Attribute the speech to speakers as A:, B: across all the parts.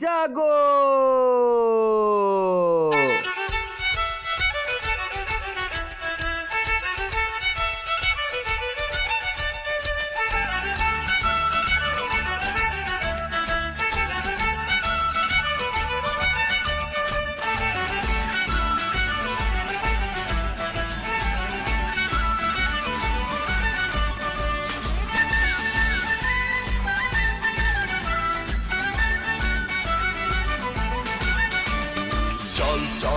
A: Jago!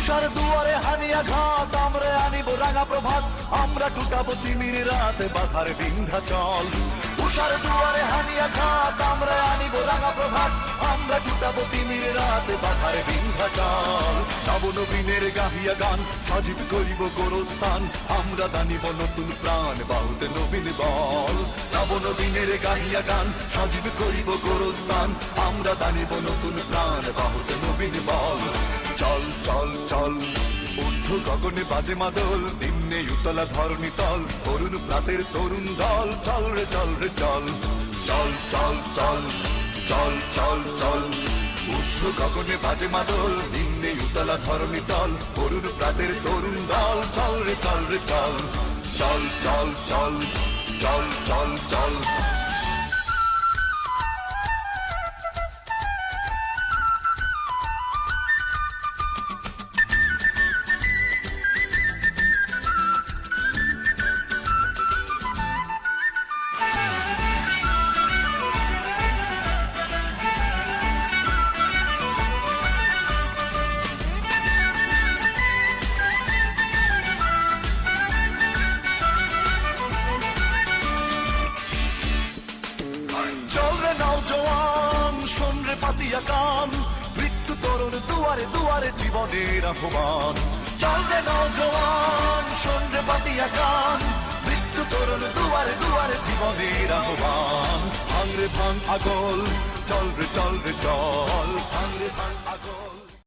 B: উষার দুয়ারে হানিয়া ঘাত, আমরা আনিব রাঙা প্রভাত। আমরা টুটাবো তিমির রাতে বাধার বিন্ধা চল। উষার দুয়ারে হানিয়া ঘাত, আমরা আনিব রাঙা প্রভাত। আমরা টুটাবো তিমির রাতে বাধার বিন্ধা চল। নব নবীনের গাহিয়া গান, সজীব করিব গোরস্থান। আমরা দানিব নতুন প্রাণ, বাহুতে নবীন বল। নব নবীনের গাহিয়া গান, সজীব করিব গোরস্থান। আমরা দানিব নতুন প্রাণ, বাহুতে নবীন বল। গগনে বাজে মাদল নিম্নে উতলা ধরণী তল তরুণ প্রাতের তরুণ দল, চল রে চল রে, চল। চল চল চল চল চল চল। উষ্ণ গগনে বাজে মাদল নিম্নে উতলা ধরণী তল তরুণ প্রাতের তরুণ দল, চল রে চল রে, চল। চল চল চল চল চল চল। পাতিয়া কান মৃত্যু তরুণ দুয়ারে দুয়ারে জীবনের আহ্বান চল রে নজওয়ান শোন রে পাতিয়া কান মৃত্যু তরুণ দুয়ারে দুয়ারে জীবনের আহ্বান ভাঙ ভাঙ আগল, চল রে চল রে চল। ভাঙ ভাঙ আগল।